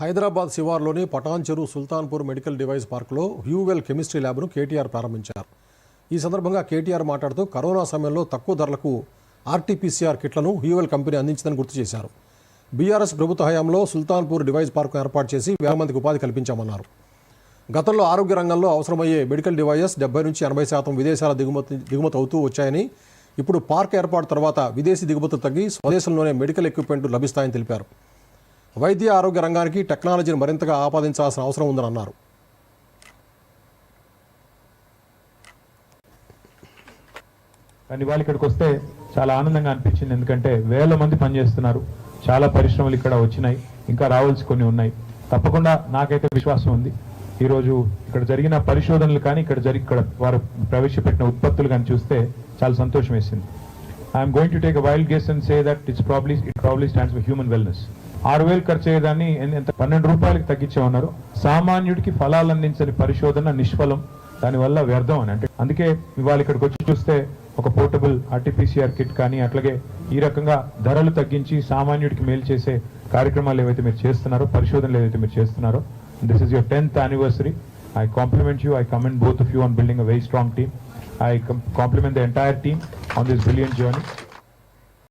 హైదరాబాద్ శివార్లోని Patancheru Sultanpur medical device పార్కులో హ్యూవెల్ chemistry ల్యాబ్ను KTR ప్రారంభించారు. ఈ సందర్భంగా కేటీఆర్ మాట్లాడుతూ కరోనా సమయంలో తక్కువ ధరలకు ఆర్టీపీసీఆర్ కిట్లను హ్యూవెల్ కంపెనీ అందించిందని గుర్తు చేశారు. బీఆర్ఎస్ ప్రభుత్వ హయాంలో సుల్తాన్పూర్ డివైస్ పార్క్ ఏర్పాటు చేసి వేల మందికి ఉపాధి కల్పించామన్నారు. గతంలో ఆరోగ్య రంగంలో అవసరమయ్యే మెడికల్ డివైజెస్ డెబ్బై నుంచి ఎనభై శాతం విదేశాల దిగుమతి దిగుమతి అవుతూ వచ్చాయని ఇప్పుడు పార్క్ ఏర్పాటు తర్వాత విదేశీ దిగుమతులు తగ్గి స్వదేశంలోనే మెడికల్ ఎక్విప్మెంట్ లభిస్తాయని తెలిపారు. వైద్య ఆరోగ్య రంగానికి టెక్నాలజీని మరింతగా ఆపాదించాల్సిన అవసరం ఉందని అన్నారు. కానీ ఇవాళ ఇక్కడికి వస్తే చాలా ఆనందంగా అనిపించింది. ఎందుకంటే వేల మంది పనిచేస్తున్నారు. చాలా పరిశ్రమలు ఇక్కడ వచ్చినాయి. ఇంకా రావాల్సి కొన్ని ఉన్నాయి. తప్పకుండా నాకైతే విశ్వాసం ఉంది. ఈరోజు ఇక్కడ జరిగిన పరిశోధనలు కానీ ఇక్కడ జరిగి ఇక్కడ వారు ప్రవేశపెట్టిన ఉత్పత్తులు కానీ చూస్తే చాలా సంతోషం వేసింది. I'm going to take a wild guess and say that it's probably it probably stands for human wellness ఆరు వేలు ఖర్చు అయ్యేదాన్ని ఎంత పన్నెండు రూపాయలకి తగ్గించామన్నారు సామాన్యుడికి ఫలాలు అందించని పరిశోధన నిష్ఫలం. దానివల్ల వ్యర్థం అని. అంటే అందుకే ఇవాళ ఇక్కడికి వచ్చి చూస్తే ఒక పోర్టబుల్ ఆర్టీపీసీఆర్ కిట్ కానీ అట్లాగే ఈ రకంగా ధరలు తగ్గించి సామాన్యుడికి మేలు చేసే కార్యక్రమాలు ఏవైతే మీరు చేస్తున్నారో పరిశోధనలు ఏవైతే మీరు చేస్తున్నారో this is your tenth anniversary I compliment you I comment both of you on building a very strong team I compliment the entire team on this billion journey.